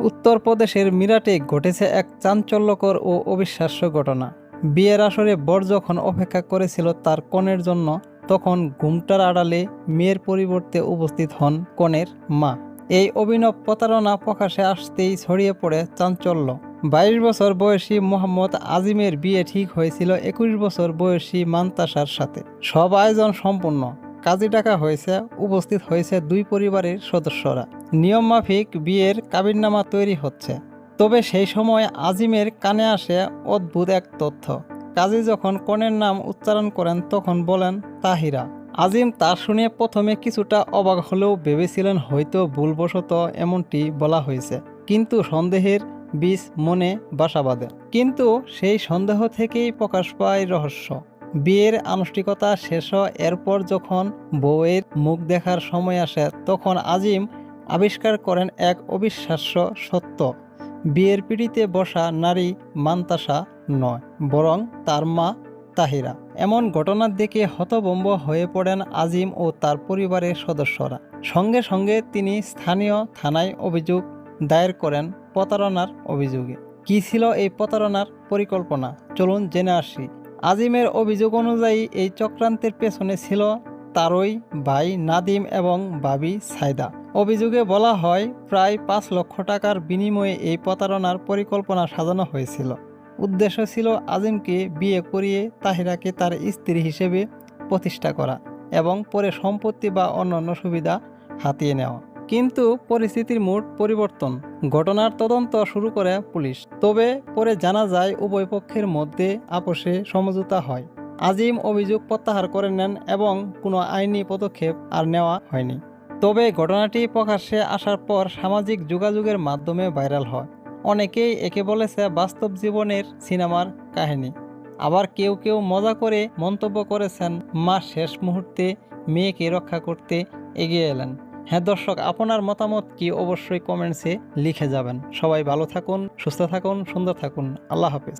উত্তরপ্রদেশের মিরাটে ঘটেছে এক চাঞ্চল্যকর ও অবিশ্বাস্য ঘটনা। বিয়ের আসরে বর যখন অপেক্ষা করেছিল তার কনের জন্য, তখন ঘুমটার আড়ালে মেয়ের পরিবর্তে উপস্থিত হন কনের মা। এই অভিনব প্রতারণা প্রকাশে আসতেই ছড়িয়ে পড়ে চাঞ্চল্য। বাইশ বছর বয়সী মোহাম্মদ আজিমের বিয়ে ঠিক হয়েছিল একুশ বছর বয়সী মান্তাসার সাথে। সব আয়োজন সম্পূর্ণ। কাজী ডাকা হয়েছে, উপস্থিত হয়েছে দুই পরিবারের সদস্যরা। নিয়ম মাফিক বিয়ের কাবিননামা তৈরি হচ্ছে। তবে সেই সময় আজিমের কানে আসে অদ্ভুত এক তথ্য। কাজী যখন কনের নাম উচ্চারণ করেন, তখন বলেন, তাহিরা। আজিম তা শুনে প্রথমে কিছুটা অবাক হলেও ভেবেছিলেন হয়তো ভুলবশত এমনটি বলা হয়েছে। কিন্তু সন্দেহের বীজ মনে বাসা কিন্তু সেই সন্দেহ থেকেই প্রকাশ পায় রহস্য। বিয়ের আনুষ্ঠানিকতা শেষ এরপর যখন বউয়ের মুখ দেখার সময় আসে, তখন আজিম আবিষ্কার করেন এক অবিশ্বাস্য সত্য। বিয়ের পিড়িতে বসা নারী মান্তাসা নয়, বরং তার মা তাহিরা। এমন ঘটনার দিকে হতভম্ব হয়ে পড়েন আজিম ও তার পরিবারের সদস্যরা। সঙ্গে সঙ্গে তিনি স্থানীয় থানায় অভিযোগ দায়ের করেন প্রতারণার অভিযোগে। কী ছিল এই প্রতারণার পরিকল্পনা? চলুন জেনে আসি। আজিমের অভিযোগ অনুযায়ী এই চক্রান্তের পেছনে ছিল তারই, ভাই নাদিম এবং বাবি সাইদা অভিযোগে বলা হয়, প্রায় পাঁচ লক্ষ টাকার বিনিময়ে এই প্রতারণার পরিকল্পনা সাজানো হয়েছিল। উদ্দেশ্য ছিল আজিমকে বিয়ে করিয়ে তাহিরাকে তার স্ত্রী হিসেবে প্রতিষ্ঠা করা এবং পরে সম্পত্তি বা অন্যান্য সুবিধা হাতিয়ে নেওয়া। কিন্তু পরিস্থিতির মোট পরিবর্তন। ঘটনার তদন্ত শুরু করে পুলিশ। তবে পরে জানা যায়, উভয় পক্ষের মধ্যে আপোষে সমঝোতা হয়। আজিম অভিযোগ প্রত্যাহার করে নেন এবং কোনো আইনি পদক্ষেপ আর নেওয়া হয়নি। তবে ঘটনাটি প্রকাশ্যে আসার পর সামাজিক যোগাযোগের মাধ্যমে ভাইরাল হয়। অনেকেই একে বলেছে বাস্তব জীবনের সিনেমার কাহিনী। আবার কেউ কেউ মজা করে মন্তব্য করেছেন, মা শেষ মুহূর্তে মেয়েকে রক্ষা করতে এগিয়ে এলেন। হ্যাঁ দর্শক, আপনার মতামত কি অবশ্যই কমেন্টসে লিখে যাবেন। সবাই ভালো থাকুন, সুস্থ থাকুন, সুন্দর থাকুন। আল্লাহ হাফিজ।